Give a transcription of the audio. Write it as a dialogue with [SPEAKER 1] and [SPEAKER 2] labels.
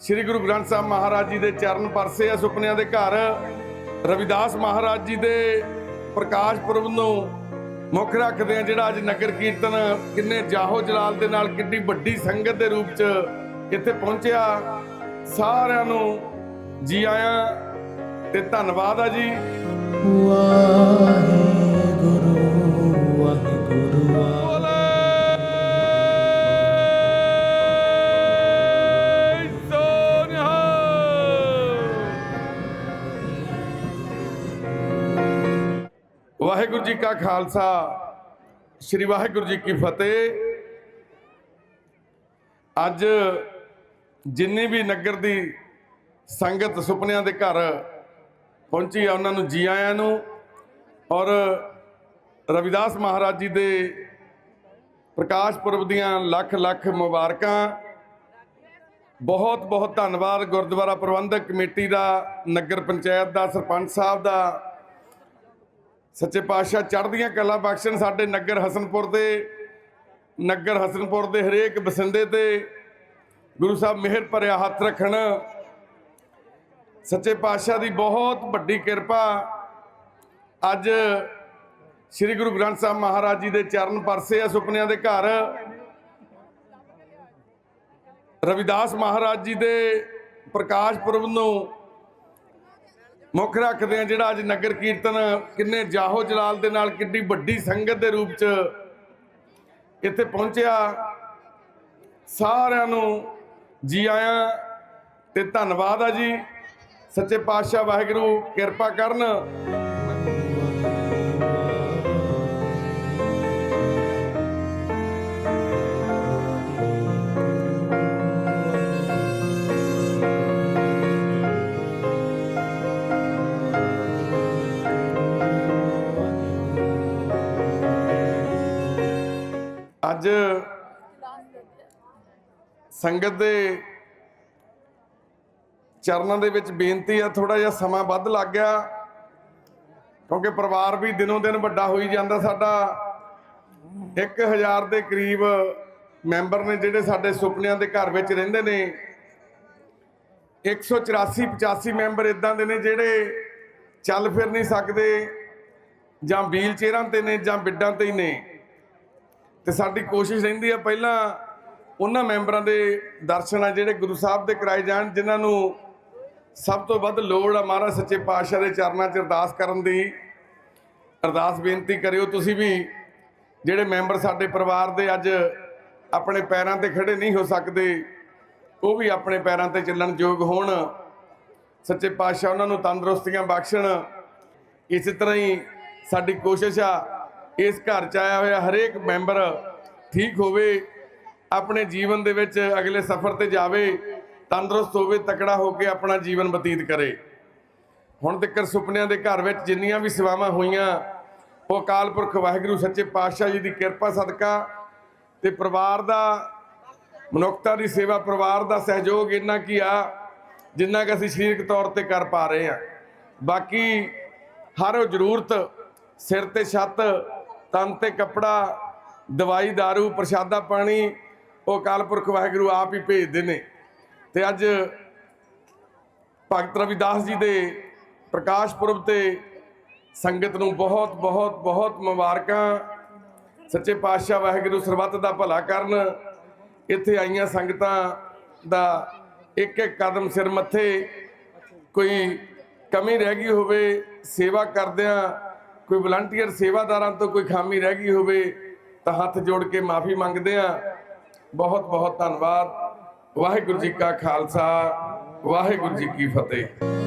[SPEAKER 1] ਸ੍ਰੀ ਗੁਰੂ ਗ੍ਰੰਥ ਸਾਹਿਬ ਮਹਾਰਾਜ ਜੀ ਦੇ ਚਰਨ ਪਰਸੇ ਆ ਸੁਪਨਿਆਂ ਦੇ ਘਰ। ਰਵਿਦਾਸ ਮਹਾਰਾਜ ਜੀ ਦੇ ਪ੍ਰਕਾਸ਼ ਪੁਰਬ ਨੂੰ ਮੁੱਖ ਰੱਖਦੇ ਆ ਜਿਹੜਾ ਅੱਜ ਨਗਰ ਕੀਰਤਨ ਕਿੰਨੇ ਜਾਹੋ ਜਲਾਲ ਦੇ ਨਾਲ ਕਿੰਨੀ ਵੱਡੀ ਸੰਗਤ ਦੇ ਰੂਪ 'ਚ ਇੱਥੇ ਪਹੁੰਚਿਆ। ਸਾਰਿਆਂ ਨੂੰ ਜੀ ਆਇਆਂ ਤੇ ਧੰਨਵਾਦ ਆ ਜੀ।
[SPEAKER 2] ਵਾਹਿਗੁਰੂ ਵਾਹਿਗੁਰੂ। ਵਾਹਿਗੁਰੂ
[SPEAKER 1] ਜੀ ਕਾ ਖਾਲਸਾ, ਸ੍ਰੀ ਵਾਹਿਗੁਰੂ ਜੀ ਕੀ ਫਤਿਹ। ਅੱਜ ਜਿੰਨੀ ਵੀ ਨਗਰ ਦੀ ਸੰਗਤ ਸੁਪਨਿਆਂ ਦੇ ਘਰ ਪਹੁੰਚੀ ਆ, ਉਹਨਾਂ ਨੂੰ ਜੀ ਆਇਆਂ ਨੂੰ ਔਰ ਰਵਿਦਾਸ ਮਹਾਰਾਜ ਜੀ ਦੇ ਪ੍ਰਕਾਸ਼ ਪੁਰਬ ਦੀਆਂ ਲੱਖ ਲੱਖ ਮੁਬਾਰਕਾਂ। ਬਹੁਤ ਬਹੁਤ ਧੰਨਵਾਦ ਗੁਰਦੁਆਰਾ ਪ੍ਰਬੰਧਕ ਕਮੇਟੀ ਦਾ, ਨਗਰ ਪੰਚਾਇਤ ਦਾ, ਸਰਪੰਚ ਸਾਹਿਬ ਦਾ ਸੱਚੇ ਪਾਤਸ਼ਾਹ ਚੜ੍ਹਦੀਆਂ ਕਲਾ ਬਖਸ਼ਣ ਸਾਡੇ ਨਗਰ ਹਸਨਪੁਰ ਦੇ, ਨਗਰ ਹਸਨਪੁਰ ਦੇ ਹਰੇਕ ਬਸਿੰਦੇ ਤੇ ਗੁਰੂ ਸਾਹਿਬ ਮਿਹਰ ਭਰਿਆ ਹੱਥ ਰੱਖਣ। ਸੱਚੇ ਪਾਤਸ਼ਾਹ ਦੀ ਬਹੁਤ ਵੱਡੀ ਕਿਰਪਾ ਅੱਜ ਸ੍ਰੀ ਗੁਰੂ ਗ੍ਰੰਥ ਸਾਹਿਬ ਮਹਾਰਾਜ ਜੀ ਦੇ ਚਰਨ ਪਰਸੇ ਆ ਸੁਪਨਿਆਂ ਦੇ ਘਰ। ਰਵਿਦਾਸ ਮਹਾਰਾਜ ਜੀ ਦੇ ਪ੍ਰਕਾਸ਼ ਪੁਰਬ ਨੂੰ ਮੁੱਖ ਰੱਖਦੇ ਆ ਜਿਹੜਾ ਅੱਜ ਨਗਰ ਕੀਰਤਨ ਕਿੰਨੇ ਜਾਹੋ ਜਲਾਲ ਦੇ ਨਾਲ ਕਿੰਨੀ ਵੱਡੀ ਸੰਗਤ ਦੇ ਰੂਪ 'ਚ ਇੱਥੇ ਪਹੁੰਚਿਆ। ਸਾਰਿਆਂ ਨੂੰ ਜੀ ਆਇਆਂ ਤੇ ਧੰਨਵਾਦ ਆ ਜੀ। ਸੱਚੇ ਪਾਤਸ਼ਾਹ ਵਾਹਿਗੁਰੂ ਕਿਰਪਾ ਕਰਨ। ਅੱਜ ਸੰਗਤ ਦੇ ਚਰਨਾਂ ਦੇ ਵਿੱਚ ਬੇਨਤੀ ਆ ਥੋੜਾ ਜਿਹਾ ਸਮਾਂ ਵੱਧ ਲੱਗ ਗਿਆ, ਕਿਉਂਕਿ ਪਰਿਵਾਰ ਵੀ ਦਿਨੋਂ ਦਿਨ ਵੱਡਾ ਹੋਈ ਜਾਂਦਾ ਸਾਡਾ। 1000 ਦੇ ਕਰੀਬ ਮੈਂਬਰ ਨੇ ਜਿਹੜੇ ਸਾਡੇ ਸੁਪਨਿਆਂ ਦੇ ਘਰ ਵਿੱਚ ਰਹਿੰਦੇ ਨੇ। 184 85 ਮੈਂਬਰ ਇਦਾਂ ਦੇ ਨੇ ਜਿਹੜੇ ਚੱਲ ਫਿਰ ਨਹੀਂ ਸਕਦੇ, ਜਾਂ ਵੀਲ ਚੇਅਰਾਂ ਤੇ ਨੇ, ਜਾਂ ਬਿੱਡਾਂ ਤੇ ਹੀ ਨੇ। ਤੇ ਸਾਡੀ ਕੋਸ਼ਿਸ਼ ਰਹਿੰਦੀ ਆ ਪਹਿਲਾਂ ਉਹਨਾਂ ਮੈਂਬਰਾਂ ਦੇ ਦਰਸ਼ਨ ਆ ਜਿਹੜੇ ਗੁਰੂ ਸਾਹਿਬ ਦੇ ਕਰਾਏ ਜਾਣ, ਜਿਨ੍ਹਾਂ ਨੂੰ ਸਭ ਤੋਂ ਵੱਧ ਲੋੜ ਆ ਮਹਾਰਾਜ ਸੱਚੇ ਪਾਤਸ਼ਾਹ ਦੇ ਚਰਨਾਂ 'ਚ ਅਰਦਾਸ ਕਰਨ ਦੀ। ਅਰਦਾਸ ਬੇਨਤੀ ਕਰਿਓ ਤੁਸੀਂ ਵੀ ਜਿਹੜੇ ਮੈਂਬਰ ਸਾਡੇ ਪਰਿਵਾਰ ਦੇ ਅੱਜ ਆਪਣੇ ਪੈਰਾਂ ਤੇ ਖੜੇ ਨਹੀਂ ਹੋ ਸਕਦੇ, ਉਹ ਵੀ ਆਪਣੇ ਪੈਰਾਂ ਤੇ ਚੱਲਣ ਯੋਗ ਹੋਣ। ਸੱਚੇ ਪਾਤਸ਼ਾਹ ਉਹਨਾਂ ਨੂੰ ਤੰਦਰੁਸਤੀਆਂ ਬਖਸ਼ਣ। ਇਸੇ ਤਰ੍ਹਾਂ ਹੀ ਸਾਡੀ ਕੋਸ਼ਿਸ਼ ਆ ਇਸ ਘਰ ਚ ਆਇਆ ਹੋਇਆ ਹਰੇਕ ਮੈਂਬਰ ਠੀਕ ਹੋਵੇ, ਆਪਣੇ ਜੀਵਨ ਦੇ ਵਿੱਚ ਅਗਲੇ ਸਫ਼ਰ ਤੇ ਜਾਵੇ, ਤੰਦਰੁਸਤ ਹੋਵੇ, ਤਕੜਾ ਹੋ ਕੇ ਆਪਣਾ ਜੀਵਨ ਬਤੀਤ ਕਰੇ। ਹੁਣ ਤੱਕ ਸੁਪਨਿਆਂ ਦੇ ਘਰ ਵਿੱਚ ਜਿੰਨੀਆਂ ਵੀ ਸੇਵਾਵਾਂ ਹੋਈਆਂ, ਉਹ ਅਕਾਲ ਪੁਰਖ ਵਾਹਿਗੁਰੂ ਸੱਚੇ ਪਾਤਸ਼ਾਹ ਜੀ ਦੀ ਕਿਰਪਾ, ਸਦਕਾ ਤੇ ਪਰਿਵਾਰ ਦਾ, ਮਨੁੱਖਤਾ ਦੀ ਸੇਵਾ, ਪਰਿਵਾਰ ਦਾ ਸਹਿਯੋਗ ਇੰਨਾ ਕੀ ਆ, ਜਿੰਨਾ ਕਿ ਅਸੀਂ ਸਰੀਰਕ ਤੌਰ ਤੇ ਕਰ ਪਾ ਰਹੇ ਹਾਂ। ਬਾਕੀ ਹਰ ਜ਼ਰੂਰਤ ਸਿਰ ਤੇ ਛੱਤ ਤਨ ਤੇ ਕੱਪੜਾ, ਦਵਾਈ, दारू, ਪ੍ਰਸ਼ਾਦਾ, ਪਾਣੀ, ਉਹ ਅਕਾਲ ਪੁਰਖ ਵਾਹਿਗੁਰੂ ਆਪ ਹੀ ਭੇਜਦੇ ਨੇ। ਤੇ ਅੱਜ ਭਗਤ ਰਵਿਦਾਸ ਜੀ ਦੇ ਪ੍ਰਕਾਸ਼ ਪੁਰਬ ਤੇ ਸੰਗਤ ਨੂੰ ਬਹੁਤ ਬਹੁਤ ਬਹੁਤ ਮੁਬਾਰਕਾਂ। ਸੱਚੇ ਪਾਤਸ਼ਾਹ ਵਾਹਿਗੁਰੂ ਸਰਬੱਤ ਦਾ ਭਲਾ ਕਰਨ। ਇੱਥੇ ਆਈਆਂ ਸੰਗਤਾਂ ਦਾ ਇੱਕ ਇੱਕ ਕਦਮ ਸਿਰ ਮੱਥੇ ਕੋਈ ਕਮੀ ਰਹਿ ਗਈ ਹੋਵੇ, ਸੇਵਾ ਕਰਦਿਆਂ ਕੋਈ ਵਲੰਟੀਅਰ ਸੇਵਾਦਾਰਾਂ ਤੋਂ ਕੋਈ ਖਾਮੀ ਰਹਿ ਗਈ ਹੋਵੇ ਤਾਂ ਹੱਥ ਜੋੜ ਕੇ ਮਾਫੀ ਮੰਗਦੇ ਆ। ਬਹੁਤ ਬਹੁਤ ਧੰਨਵਾਦ। ਵਾਹਿਗੁਰੂ ਜੀ ਕਾ ਖਾਲਸਾ, ਵਾਹਿਗੁਰੂ ਜੀ ਕੀ ਫਤਿਹ।